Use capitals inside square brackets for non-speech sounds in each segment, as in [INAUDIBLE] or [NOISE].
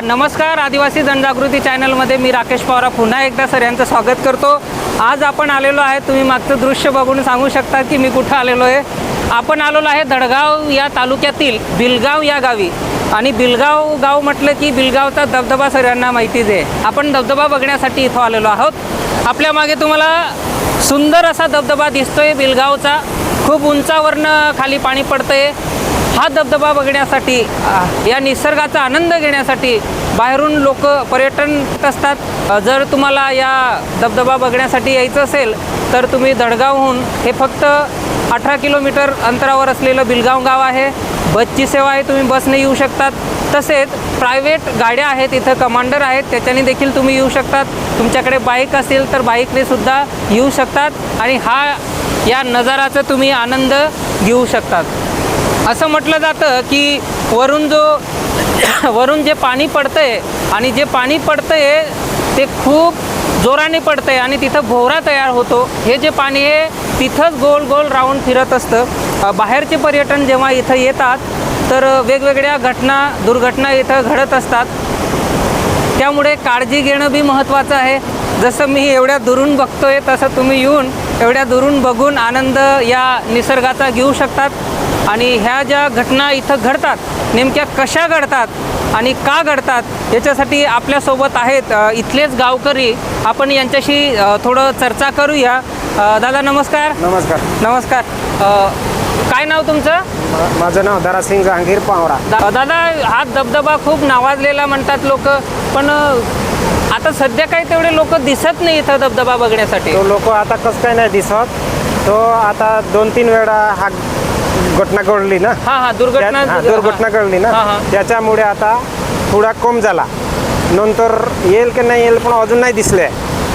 नमस्कार आदिवासी जनजागृती चॅनलमध्ये मी राकेश पवारा पुन्हा एकदा सर यांचं स्वागत करतो. आज आपण आलेलो आहे तुम्ही मागचं दृश्य बघून सांगू शकता की मी कुठं आलेलो आहे. आपण आलेलो आहे दडगाव या तालुक्यातील बिलगाव या गावी. आणि बिलगाव गाव म्हटलं की बिलगावचा धबधबा सगळ्यांना माहितीच आहे. आपण धबधबा बघण्यासाठी इथं आलेलो आहोत. आपल्या मागे तुम्हाला सुंदर असा धबधबा दिसतोय बिलगावचा. खूप उंचावरनं खाली पाणी पडतंय. हा धबधबा बघण्यासाठी या निसर्गाचा आनंद घेण्यासाठी बाहेरून लोक पर्यटन असतात जर तुम्हाला या धबधबा बघण्यासाठी यायचं असेल तर तुम्ही दडगावहून हे फक्त अठरा किलोमीटर अंतरावर असलेलं बिलगाव गाव आहे. बसची सेवा आहे तुम्ही बसने येऊ शकतात. तसेच प्रायव्हेट गाड्या आहेत इथं कमांडर आहेत त्याच्याने देखील तुम्ही येऊ शकतात. तुमच्याकडे बाईक असेल तर बाईकने सुद्धा येऊ शकतात. आणि हा या नजाराचा तुम्ही आनंद घेऊ शकतात. असं म्हटलं जातं की वरून जो [COUGHS] वरून जे पाणी पडतंय आणि जे पाणी पडतंय ते खूप जोराने पडतंय आणि तिथं भोवरा तयार होतो. हे जे पाणी आहे तिथंच गोल गोल राऊंड फिरत असतं. बाहेरचे पर्यटन जेव्हा इथं येतात तर वेगवेगळ्या घटना दुर्घटना इथं घडत असतात. त्यामुळे काळजी घेणं बी महत्त्वाचं आहे. जसं मी एवढ्या दुरून बघतोय तसं तुम्ही येऊन एवढ्या दुरून बघून आनंद या निसर्गाचा घेऊ शकतात. आणि ह्या ज्या घटना इथं घडतात नेमक्या कशा घडतात आणि का घडतात याच्यासाठी आपल्यासोबत आहेत इथलेच गावकरी. आपण यांच्याशी थोडं चर्चा करूया. दादा नमस्कार. नमस्कार. नमस्कार. काय नाव तुमचं? माझं नाव दारासिंग जहांगीर पावरा. दा- दादा हा धबधबा खूप नावाजलेला म्हणतात लोक पण आता सध्या काही तेवढे लोक दिसत नाही इथं धबधबा बघण्यासाठी. लोक आता कसं काय नाही दिसत. तो आता दोन तीन वेळा हा घटना घडली ना? हा हा दुर्घटना हा, दुर्घटना घडली ना? हा, हा. त्याच्यामुळे आता थोडा कम झाला. नंतर येईल की नाही येईल पण अजून नाही दिसले.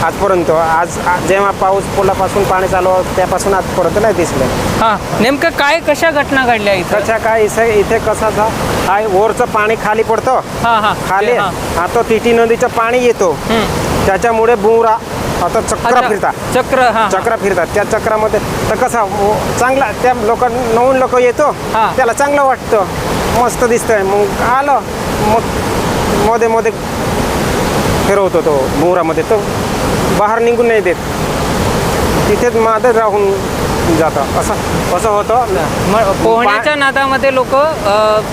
आजपर्यंत. आज आ- जेव्हा पाऊस पुलापासून पाणी चालू होतं, त्यापासून आजपर्यंत नाही दिसले. हा. नेमकं काय कशा घटना घडल्या इथं? त्याच्या काय इथे इथे कसं जा- हा वरचं पाणी खाली पडतं. हा हा. खाली. हा. आता तिटी नदीचं पाणी येतो. हम्म. त्याच्यामुळे बुरा आता चक्र फिरतात चक्र हा चक्र फिरतात त्या चक्रामध्ये तर कसा वो- चांगला त्या लोक नवीन लोक येतो हा. त्याला चांगलं वाटतं. मस्त दिसतंय. मग आलं मग मध्ये मध्ये फिरवतो तो मोरामध्ये तो बाहेर निघून नाही देत. तिथेच मादर राहून जातं. असं असं होतं. म- पोहण्याच्या नादामध्ये लोक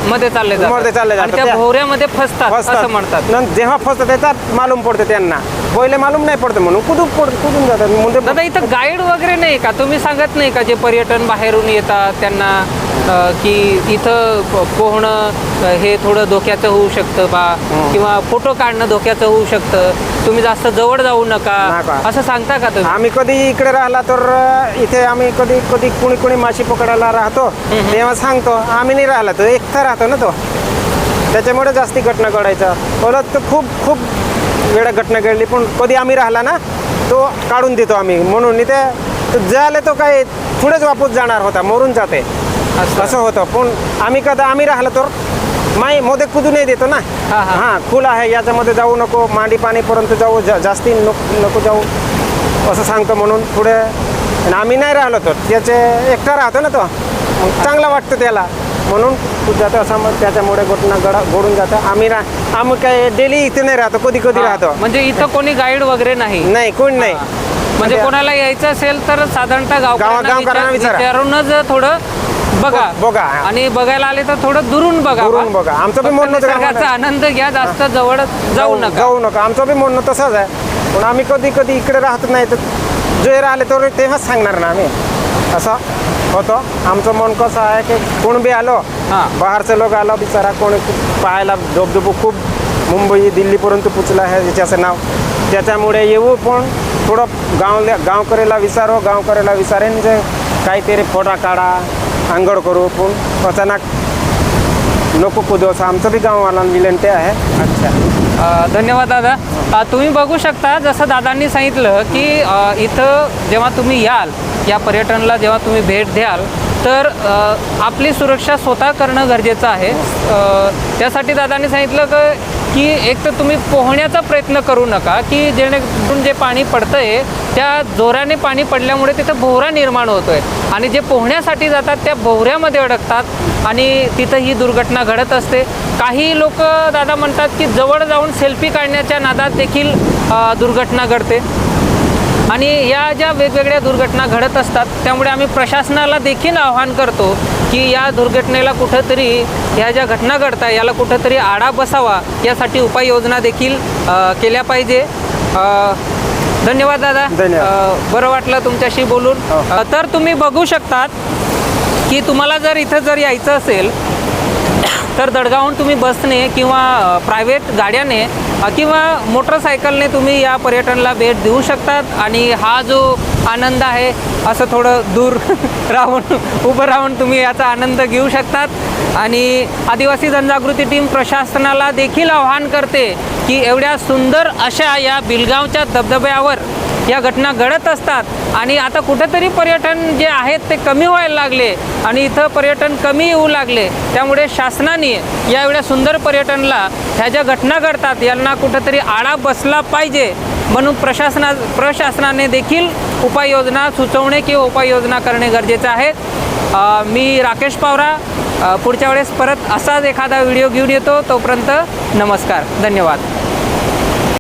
मध्ये चालले जातात. मध्ये चालले आणि जातात. त्या त्या- भोवऱ्यामध्ये फसतात. असं म्हणतात. जेव्हा फसतात त्याच्यात मालूम पडते त्यांना. पहिले मालूम नाही पडतं म्हणून कुदून पड कुदून जातात? म्हणजे दादा इथं गाईड वगैरे नाही का? तुम्ही सांगत नाही का जे पर्यटन बाहेरून येतात त्यांना अ, की इथं प- पोहणं अ, हे थोडं धोक्याचं होऊ शकतं बा किंवा फोटो काढणं धोक्याचं होऊ शकतं. तुम्ही जास्त जवळ जाऊ नका. नका. असं सांगता का तुम्ही? आम्ही कधी इकडे राहिला तर अं, इथे आम्ही कधी कधी कुणी कुणी माशी पकडायला राहतो तेव्हा सांगतो. आम्ही नाही राहिला तो एकटा राहतो ना तो. त्याच्यामुळे जास्ती घटना घडायचं. परत तर खूप खूप वेळा घटना घडली पण कधी आम्ही राहिला ना तो काढून देतो आम्ही. म्हणून इथे तो झाले तो काय पुढेच वापस जाणार होता मरून जाते. असं. होतं. पण आम्ही कदा आम्ही राहिलं तर माई मध्ये कुदू नाही देतो ना. हा, हा. हां खुल आहे याच्यामध्ये जाऊ नको मांडी पाणीपर्यंत जाऊ जा जास्ती नको नको जाऊ असं सांगतो म्हणून पुढे. आणि आम्ही नाही राहिलो तर त्याचे एकटा राहतो ना तो. चांगलं वाटतं त्याला. म्हणून जातो असं मग त्याच्यामुळे घटना घडा घडून जातं. आम्ही रा आम्ही काय डेली इथे नाही राहतो कधी कधी हा, राहतो. म्हणजे इथं कोणी गाईड वगैरे नाही. नाही कोण नाही. म्हणजे कोणाला यायचं असेल तर साधारणतः विचारा. विचारूनच थोडं बघा. ब- बघा. आणि बघायला आले तर थोडं दुरून बघा. दुरून बघा. आमचं बी फक्त म्हणणं निसर्गाचा आनंद घ्या जास्त जवळ जाऊ नका. जाऊ नका. आमचं बी म्हणणं तसंच आहे. पण आम्ही कधी कधी इकडे राहत नाही तर जे राहिले तर तेव्हाच सांगणार ना आम्ही. असं होतं. आमचं मन कसं आहे की कोण बी आलो हां. बाहेरचे लोक आलो बिचारा कोणी पाहायला धबधबो खूप मुंबई दिल्लीपर्यंत पुचलं आहे याच्याचं नाव. त्याच्यामुळे येऊ पण थोडं गाव गावकऱ्याला विचारो गावकऱ्याला विचारेन जे काहीतरी फोटा काढा आंघोळ करू पण अचानक नको कुदो असं आमचं बी गाववाला विनंती आहे. अच्छा. धन्यवाद दादा. तुम्ही बघू शकता जसं दादांनी सांगितलं की इथं जेव्हा तुम्ही याल या पर्यटनला जेव्हा तुम्ही भेट द्याल तर आपली सुरक्षा स्वतः करणं गरजेचं आहे. त्यासाठी दादांनी सांगितलं की की एक तर तुम्ही पोहण्याचा प्रयत्न करू नका की जेणेकरून जे पाणी पडतं आहे त्या जोराने पाणी पडल्यामुळे तिथं भोवरा निर्माण होतो आहे आणि जे पोहण्यासाठी जातात त्या भोवऱ्यामध्ये अडकतात आणि तिथं ही दुर्घटना घडत असते. काही लोक दादा म्हणतात की जवळ जाऊन सेल्फी काढण्याच्या नादात देखील दुर्घटना घडते. आणि या ज्या वेगवेगळ्या दुर्घटना घडत असतात त्यामुळे आम्ही प्रशासनाला देखील आवाहन करतो की या दुर्घटनेला कुठंतरी ह्या ज्या घटना घडतात याला कुठंतरी आळा बसावा यासाठी उपाययोजना देखील केल्या पाहिजे. धन्यवाद दादा. बरं वाटलं तुमच्याशी बोलून. हो. तर तुम्ही बघू शकतात की तुम्हाला जर इथं जर यायचं असेल तर दडगावहून तुम्ही बसने किंवा प्रायव्हेट गाड्याने किंवा मोटरसायकलने तुम्ही या पर्यटनला भेट देऊ शकतात आणि हा जो आनंद आहे असं थोडं दूर [LAUGHS] राहून उभं राहून तुम्ही याचा आनंद घेऊ शकतात. आणि आदिवासी जनजागृती टीम प्रशासनाला देखील आवाहन करते की एवढ्या सुंदर अशा या बिलगावच्या धबधब्यावर या घटना घडत असतात. आणि आता कुठेतरी पर्यटन जे आहेत ते कमी व्हायला लागले आणि इथं पर्यटन कमी येऊ लागले. त्यामुळे शासनाने या एवढ्या सुंदर पर्यटनला ह्या ज्या घटना घडतात यांना कुठंतरी आळा बसला पाहिजे म्हणून प्रशासना प्रशासनाने देखील उपाययोजना सुचवणे किंवा उपाययोजना करणे गरजेचं आहे. मी राकेश पावरा पुढच्या वेळेस परत असाच एखादा व्हिडिओ घेऊन येतो. तोपर्यंत नमस्कार. धन्यवाद.